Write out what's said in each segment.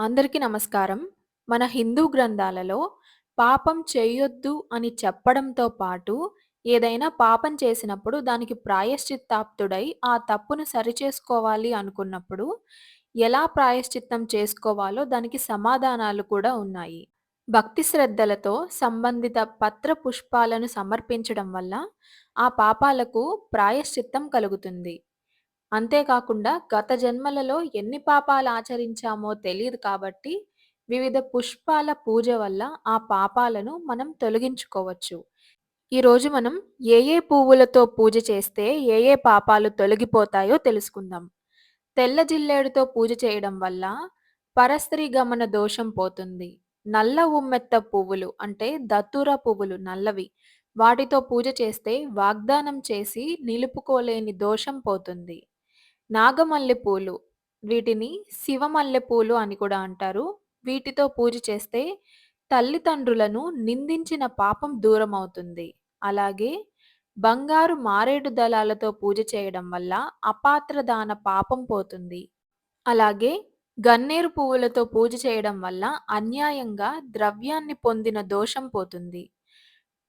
అందరికీ నమస్కారం. మన హిందూ గ్రంథాలలో పాపం చేయొద్దు అని చెప్పడంతో పాటు, ఏదైనా పాపం చేసినప్పుడు దానికి ప్రాయశ్చిత్తాప్తుడై ఆ తప్పును సరిచేసుకోవాలి అనుకున్నప్పుడు, ఎలా ప్రాయశ్చిత్తం చేసుకోవాలో దానికి సమాధానాలు కూడా ఉన్నాయి. భక్తి శ్రద్ధలతో సంబంధిత పత్ర పుష్పాలను సమర్పించడం వల్ల ఆ పాపాలకు ప్రాయశ్చిత్తం కలుగుతుంది. అంతేకాకుండా గత జన్మలలో ఎన్ని పాపాలు ఆచరించామో తెలియదు కాబట్టి, వివిధ పుష్పాల పూజ వల్ల ఆ పాపాలను మనం తొలగించుకోవచ్చు. ఈరోజు మనం ఏ ఏ పువ్వులతో పూజ చేస్తే ఏ ఏ పాపాలు తొలగిపోతాయో తెలుసుకుందాం. తెల్ల జిల్లేడుతో పూజ చేయడం వల్ల పరస్త్రీ గమన దోషం పోతుంది. నల్ల ఉమ్మెత్త పువ్వులు అంటే దత్తుర పువ్వులు నల్లవి. వాటితో పూజ చేస్తే వాగ్దానం చేసి నిలుపుకోలేని దోషం పోతుంది. నాగమల్లెపూలు వీటిని శివమల్లెపూలు అని కూడా అంటారు. వీటితో పూజ చేస్తే తల్లిదండ్రులను నిందించిన పాపం దూరమవుతుంది. అలాగే బంగారు మారేడు దళాలతో పూజ చేయడం వల్ల అపాత్రదాన పాపం పోతుంది. అలాగే గన్నేరు పువ్వులతో పూజ చేయడం వల్ల అన్యాయంగా ద్రవ్యాన్ని పొందిన దోషం పోతుంది.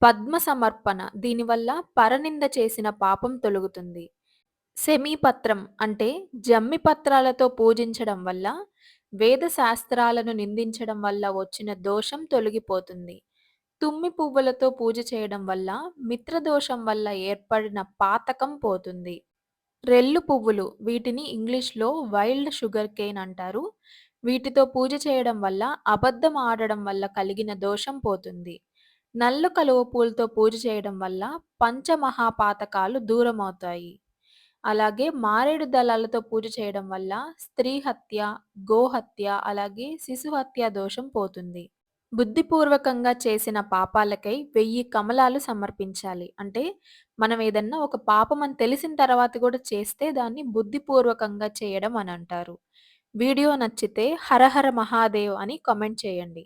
పద్మ సమర్పణ దీనివల్ల పరనింద చేసిన పాపం తొలగుతుంది. శమీపత్రం అంటే జమ్మి పత్రాలతో పూజించడం వల్ల వేద శాస్త్రాలను నిందించడం వల్ల వచ్చిన దోషం తొలగిపోతుంది. తుమ్మి పువ్వులతో పూజ చేయడం వల్ల మిత్రదోషం వల్ల ఏర్పడిన పాతకం పోతుంది. రెల్లు పువ్వులు వీటిని ఇంగ్లీష్‌లో వైల్డ్ షుగర్ కేన్ అంటారు. వీటితో పూజ చేయడం వల్ల అబద్ధం ఆడడం వల్ల కలిగిన దోషం పోతుంది. నల్ల కలువ పూలతో పూజ చేయడం వల్ల పంచమహాపాతకాలు దూరమవుతాయి. అలాగే మారేడు దళాలతో పూజ చేయడం వల్ల స్త్రీ హత్య, గోహత్య అలాగే శిశు హత్య దోషం పోతుంది. బుద్ధిపూర్వకంగా చేసిన పాపాలకై వెయ్యి కమలాలు సమర్పించాలి. అంటే మనం ఏదన్నా ఒక పాపం అని తెలిసిన తర్వాత కూడా చేస్తే దాన్ని బుద్ధిపూర్వకంగా చేయడం అని అంటారు. వీడియో నచ్చితే హరహర మహాదేవ్ అని కామెంట్ చేయండి.